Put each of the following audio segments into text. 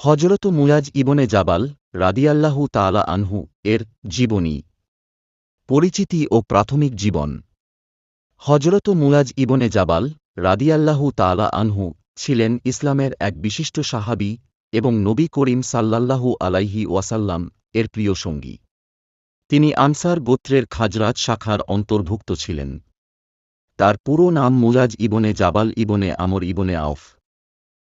হজরত মুয়াজ ইবনে জাবাল রাদিয়াল্লাহু তাআলা আনহু এর জীবনী। পরিচিতি ও প্রাথমিক জীবন। হজরত মুয়াজ ইবনে জাবাল রাদিয়াল্লাহু তাআলা আনহু ছিলেন ইসলামের এক বিশিষ্ট সাহাবী এবং নবী করিম সাল্লাল্লাহু আলাইহি ওয়াসাল্লাম এর প্রিয় সঙ্গী। তিনি আনসার গোত্রের খাজরাজ শাখার অন্তর্ভুক্ত ছিলেন। তার পুরো নাম মুয়াজ ইবনে জাবাল ইবনে আমর ইবনে আউফ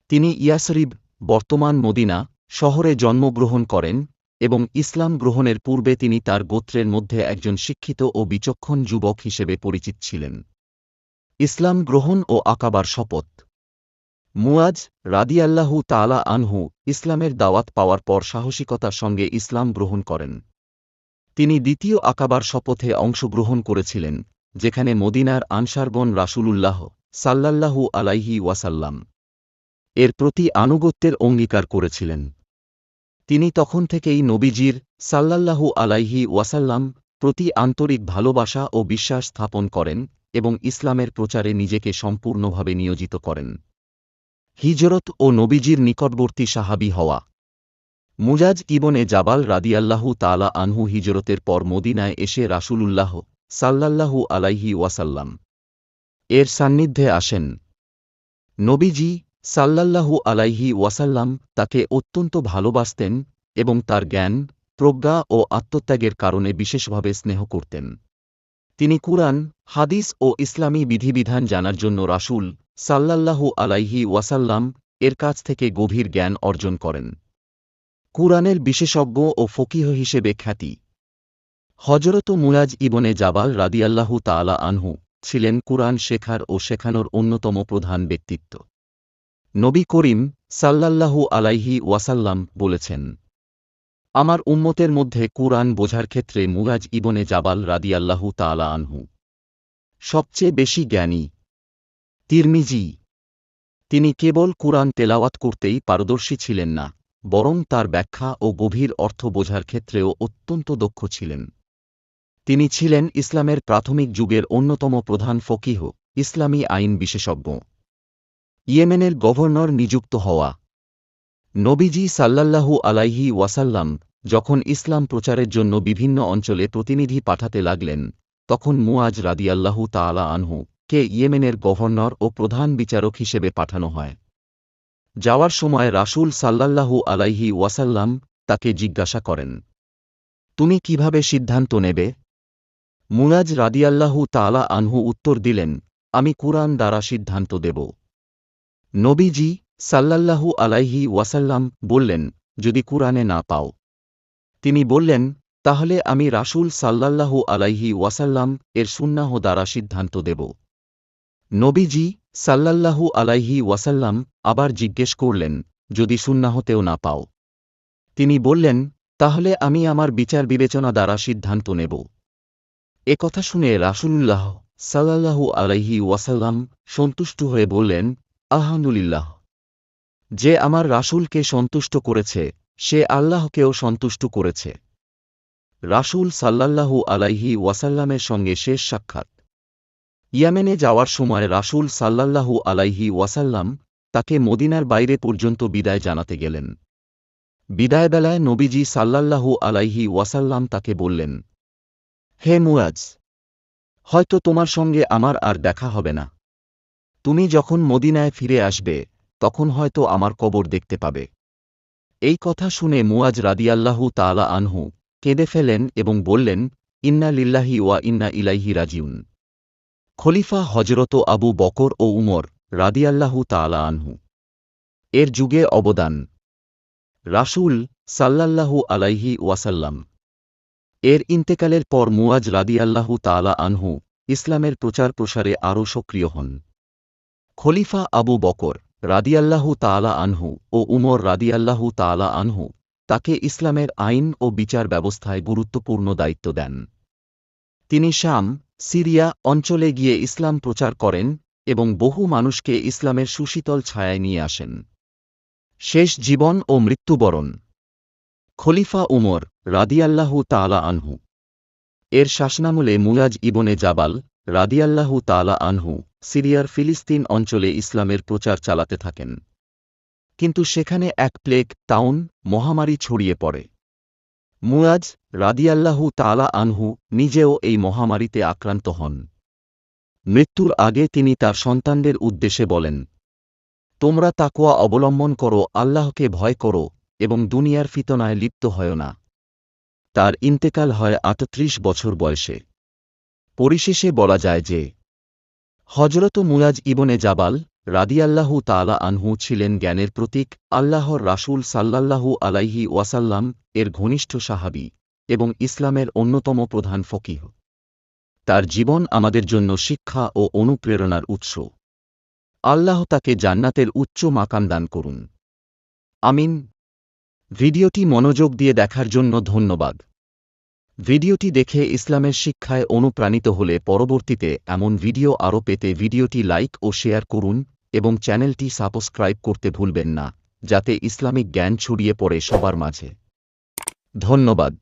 তিনি ইয়াসরিব বর্তমান মদিনা শহরে জন্মগ্রহণ করেন এবং ইসলাম গ্রহণের পূর্বে তিনি তার গোত্রের মধ্যে একজন শিক্ষিত ও বিচক্ষণ যুবক হিসেবে পরিচিত ছিলেন। ইসলাম গ্রহণ ও আকাবার শপথ। মুয়াজ রাদিয়াল্লাহু তালা আনহু ইসলামের দাওয়াত পাওয়ার পর সাহসিকতার সঙ্গে ইসলাম গ্রহণ করেন। তিনি দ্বিতীয় আকাবার শপথে অংশগ্রহণ করেছিলেন, যেখানে মদিনার আনসারগণ রাসূলুল্লাহ সাল্লাল্লাহু আলাইহি ওয়াসাল্লাম। এর প্রতি আনুগত্যের অঙ্গীকার করেছিলেন। তিনি তখন থেকেই নবীজির সাল্লাল্লাহু আলাইহি ওয়াসাল্লাম প্রতি আন্তরিক ভালোবাসা ও বিশ্বাস স্থাপন করেন এবং ইসলামের প্রচারে নিজেকে সম্পূর্ণভাবে নিয়োজিত করেন। হিজরত ও নবীজির নিকটবর্তী সাহাবি হওয়া। মুজাজ ইবনে জাবাল রাদিয়াল্লাহু তালা আনহু হিজরতের পর মদিনায় এসে রাসূলুল্লাহ সাল্লাল্লাহু আলাইহি ওয়াসাল্লাম এর সান্নিধ্যে আসেন। নবীজি সাল্লাল্লাহু আলাইহি ওয়াসাল্লাম তাকে অত্যন্ত ভালোবাসতেন এবং তার জ্ঞান, প্রজ্ঞা ও আত্মত্যাগের কারণে বিশেষভাবে স্নেহ করতেন। তিনি কুরআন, হাদিস ও ইসলামী বিধিবিধান জানার জন্য রাসূল সাল্লাল্লাহু আলাইহি ওয়াসাল্লাম এর কাছ থেকে গভীর জ্ঞান অর্জন করেন। কুরআনের বিশেষজ্ঞ ও ফকিহ হিসেবে খ্যাতি। হজরত মুয়াজ ইবনে জাবাল রাদিয়াল্লাহু তাআলা আনহু ছিলেন কুরআন শেখার ও শেখানোর অন্যতম প্রধান ব্যক্তিত্ব। নবী করিম সাল্লাল্লাহু আলাইহি ওয়াসাল্লাম বলেছেন, আমার উম্মতের মধ্যে কুরআন বোঝার ক্ষেত্রে মুরাজ ইবনে জাবাল রাদিয়াল্লাহু তাআলা আনহু সবচেয়ে বেশি জ্ঞানী। তিরমিজি, তিনি কেবল কুরআন তেলাওয়াত করতেই পারদর্শী ছিলেন না, বরং তার ব্যাখ্যা ও গভীর অর্থ বোঝার ক্ষেত্রেও অত্যন্ত দক্ষ ছিলেন। তিনি ছিলেন ইসলামের প্রাথমিক যুগের অন্যতম প্রধান ফকিহ, ইসলামী আইন বিশেষজ্ঞ। ইয়েমেনের গভর্নর নিযুক্ত হওয়া। নবীজি সাল্লাল্লাহু আলাইহি ওয়াসাল্লাম যখন ইসলাম প্রচারের জন্য বিভিন্ন অঞ্চলে প্রতিনিধি পাঠাতে লাগলেন, তখন মুয়াজ রাদিয়াল্লাহু তাআলা আনহু কে ইয়েমেনের গভর্নর ও প্রধান বিচারক হিসেবে পাঠানো হয়। যাওয়ার সময় রাসূল সাল্লাল্লাহু আলাইহি ওয়াসাল্লাম তাকে জিজ্ঞাসা করেন, তুমি কীভাবে সিদ্ধান্ত নেবে? মুয়াজ রাদিয়াল্লাহু তাআলা আনহু উত্তর দিলেন, আমি কুরআন দ্বারা সিদ্ধান্ত দেব। নবীজি সাল্লাল্লাহু আলাইহি ওয়াসাল্লাম বললেন, যদি কুরআনে না পাও। তিনি বললেন, তাহলে আমি রাসূল সাল্লাল্লাহু আলাইহি ওয়াসাল্লাম এর সুন্নাহ দ্বারা সিদ্ধান্ত দেব। নবীজি সাল্লাল্লাহু আলাইহি ওয়াসাল্লাম আবার জিজ্ঞেস করলেন, যদি সুন্নাহতেও না পাও? তিনি বললেন, তাহলে আমি আমার বিচার বিবেচনা দ্বারা সিদ্ধান্ত নেব। এ কথা শুনে রাসূলুল্লাহ সাল্লাল্লাহু আলাইহি ওয়াসাল্লাম সন্তুষ্ট হয়ে বললেন আলহামদুলিল্লাহ। যে আমার রাসূলকে সন্তুষ্ট করেছে, সে আল্লাহকেও সন্তুষ্ট করেছে। রাসূল সাল্লাল্লাহু আলাইহি ওয়াসাল্লামের সঙ্গে শেষ সাক্ষাৎ। ইয়ামেনে যাওয়ার সময় রাসূল সাল্লাল্লাহু আলাইহি ওয়াসাল্লাম তাকে মদিনার বাইরে পর্যন্ত বিদায় জানাতে গেলেন। বিদায়বেলায় নবীজি সাল্লাল্লাহু আলাইহি ওয়াসাল্লাম তাকে বললেন, হে মুয়াজ হয়তো তোমার সঙ্গে আমার আর দেখা হবে না। তুমি যখন মদিনায় ফিরে আসবে, তখন হয়তো আমার কবর দেখতে পাবে। এই কথা শুনে মুয়াজ রাদিয়াল্লাহু তালা আনহু কেঁদে ফেলেন এবং বললেন, ইন্না লিল্লাহি ওয়া ইন্না ইলাইহি রাজিউন। খলিফা হজরত আবু বকর ও উমর রাদিয়াল্লাহু তালা আনহু। এর যুগে অবদান। রাসূল সাল্লাল্লাহু আলাইহি ওয়াসাল্লাম। এর ইন্তেকালের পর মুয়াজ রাদিয়াল্লাহু তালা আনহু ইসলামের প্রচার প্রসারে আরও সক্রিয় হন। খলিফা আবু বকর রাদিয়াল্লাহু তালা আনহু ও উমর রাদিয়াল্লাহু তালা আনহু তাকে ইসলামের আইন ও বিচার ব্যবস্থায় গুরুত্বপূর্ণ দায়িত্ব দেন। তিনি শাম, সিরিয়া অঞ্চলে গিয়ে ইসলাম প্রচার করেন এবং বহু মানুষকে ইসলামের সুশীতল ছায়ায় নিয়ে আসেন। শেষ জীবন ও মৃত্যুবরণ। খলিফা উমর রাদিয়াল্লাহু তালা আনহু। এর শাসনামলে মুয়াজ ইবনে জাবাল রাদিয়াল্লাহু তালা আনহু সিরিয়ার ফিলিস্তিন অঞ্চলে ইসলামের প্রচার চালাতে থাকেন। কিন্তু সেখানে এক প্লেগ টাউন মহামারী ছড়িয়ে পড়ে। মুয়াজ রাদিয়াল্লাহু তালা আনহু নিজেও এই মহামারীতে আক্রান্ত হন। মৃত্যুর আগে তিনি তার সন্তানদের উদ্দেশ্যে বলেন, তোমরা তাকোয়া অবলম্বন করো, আল্লাহকে ভয় করো এবং দুনিয়ার ফিতনায় লিপ্ত হয় না। তার ইন্তেকাল হয় আটত্রিশ বছর বয়সে। পরিশেষে বলা যায় যে হজরত মুয়াজ ইবনে জাবাল রাদিয়াল্লাহু তালা আনহু ছিলেন জ্ঞানের প্রতীক, আল্লাহর রাসূল সাল্লাল্লাহু আলাইহি ওয়াসাল্লাম এর ঘনিষ্ঠ সাহাবি এবং ইসলামের অন্যতম প্রধান ফকিহ। তার জীবন আমাদের জন্য শিক্ষা ও অনুপ্রেরণার উৎস। আল্লাহ তাকে জান্নাতের উচ্চ মাকাম দান করুন। আমিন। ভিডিওটি মনোযোগ দিয়ে দেখার জন্য ধন্যবাদ। ভিডিওটি দেখে ইসলামের শিক্ষায় অনুপ্রাণিত হলে পরবর্তীতে এমন ভিডিও আরও পেতে ভিডিওটি লাইক ও শেয়ার করুন এবং চ্যানেলটি সাবস্ক্রাইব করতে ভুলবেন না, যাতে ইসলামিক জ্ঞান ছড়িয়ে পড়ে সবার মাঝে। ধন্যবাদ।